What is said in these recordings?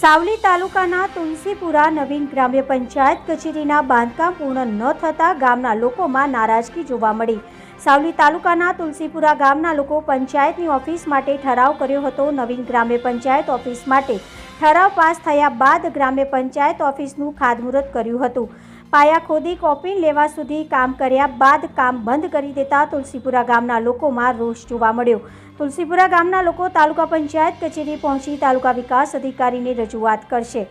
સાવલી તાલુકાના તુલસીપુરા નવીન ગ્રામ્ય પંચાયત કચેરીના બાંધકામ પૂર્ણ ન થતાં ગામના લોકોમાં નારાજગી જોવા મળી. સાવલી તાલુકાના તુલસીપુરા ગામના લોકો પંચાયતની ઓફિસ માટે ઠરાવ કર્યો હતો. નવીન ગ્રામ્ય પંચાયત ઓફિસ માટે ઠરાવ પાસ થયા બાદ ગ્રામ્ય પંચાયત ઓફિસનું ખાતમુહૂર્ત કર્યું હતું. પાયા ખોદી કોપી લેવા સુધી કામ કર્યા બાદ કામ બંધ કરી દેતા તુલસીપુરા ગામના લોકોમાં રોષ જોવા મળ્યો. તુલસીપુરા ગામના લોકો તાલુકા પંચાયત કચેરી પહોંચી તાલુકા વિકાસ અધિકારીને રજૂઆત કરશે.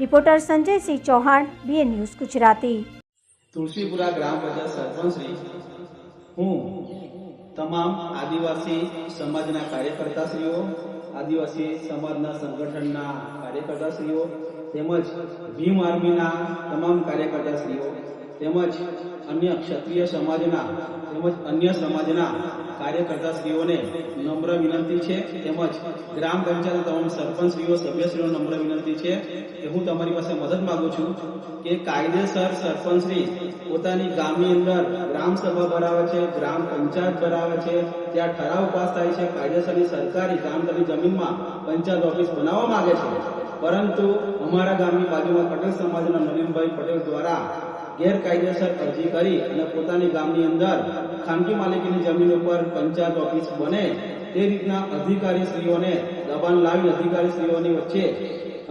Reporter Sanjaysinh Chauhan BN news Gujarati. Tulsipura ગ્રામ પંચાયત સરપંચશ્રી હું તમામ આદિવાસી સમાજના કાર્યકર્તાશ્રીઓ આદિવાસી સમાજના સંગઠનના કાર્યકર્તાશ્રીઓ તેમજ ભીમ આર્મીના તમામ કાર્યકર્તાશ્રીઓ તેમજ અન્ય ક્ષત્રિય સમાજના, તેમજ અન્ય સમાજના કાર્યકર્તાશ્રીઓને નમ્ર વિનંતી છે. તેમજ ગ્રામ પંચાયતના તમામ સરપંચશ્રીઓ, સભ્યશ્રીઓ નમ્ર વિનંતી છે કે હું તમારી પાસે મદદ માંગુ છું કે કાયદેસર સરપંચશ્રી પોતાની ગામની અંદર ગ્રામ સભા ભરાવે છે, ગ્રામ પંચાયત ભરાવે છે, ત્યાં ઠરાવ પાસ થાય છે, કાયદેસરની સરકારી ગામતળની જમીનમાં પંચાયત ઓફિસ બનાવવા માંગે છે. પરંતુ અમારા ગામની બાજુમાં પટેલ સમાજના નવીનભાઈ પટેલ દ્વારા ગેરકાયદેસર અરજી કરી અને પોતાની ગામની અંદર ખાનગી માલિકીની જમીન ઉપર પંચાયત ઓફિસ બને તે રીતના અધિકારીશ્રીઓને દબાણ લાવી અધિકારીશ્રીઓની વચ્ચે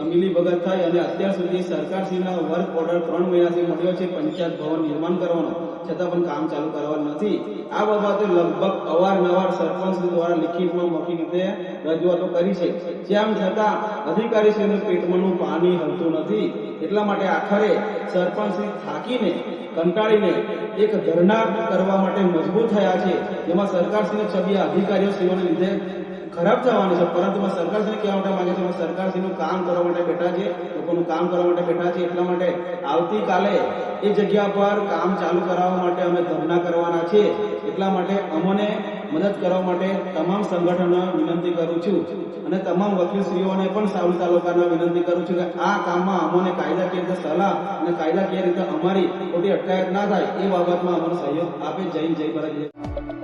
મિલી ભગત થઈ અને અત્યાર સુધી સરકારશ્રીના વર્ક ઓર્ડર ત્રણ મહિનાથી મળ્યો છે પંચાયત ભવન નિર્માણ કરવાનો. છતાં પણ કામ ચાલુ કરવાનું નથી. આ બાબતે લગભગ અવારનવાર સરપંચ દ્વારા લિખિતમાં મૌખિક રીતે રજૂઆતો કરી છે. જેમ છતાં અધિકારીશ્રીનું પેટમાંનું પાણી હલતું નથી. એટલા માટે આખરે સરપંચશ્રી થાકીને, કંટાળીને એક ધરણા કરવા માટે મજબૂર થયા છે. જેમાં સરકારશ્રીની છબી અધિકારીઓ શ્રીઓને લીધે ખરાબ થવાનું છે. પરંતુ સરકારશ્રીને કહેવા માટે માંગે છે સરકારશ્રીનું કામ કરવા માટે બેઠા છે લોકોનું કામ કરવા માટે બેઠા છે એટલા માટે આવતીકાલે એ જગ્યા પર કામ ચાલુ કરાવવા માટે અમે ધરના કરવાના છીએ એટલા માટે અમને મદદ કરવા માટે તમામ સંગઠનો વિનંતી કરું છું. અને તમામ વકીલશ્રીઓને પણ સાવલી તાલુકાને વિનંતી કરું છું કે આ કામમાં અમને કાયદાકીય રીતે સલાહ અને કાયદાકીય રીતે અમારી ખોટી અટકાયત ના થાય એ બાબતમાં અમને સહયોગ આપે. હિન્દ, જય ભારત.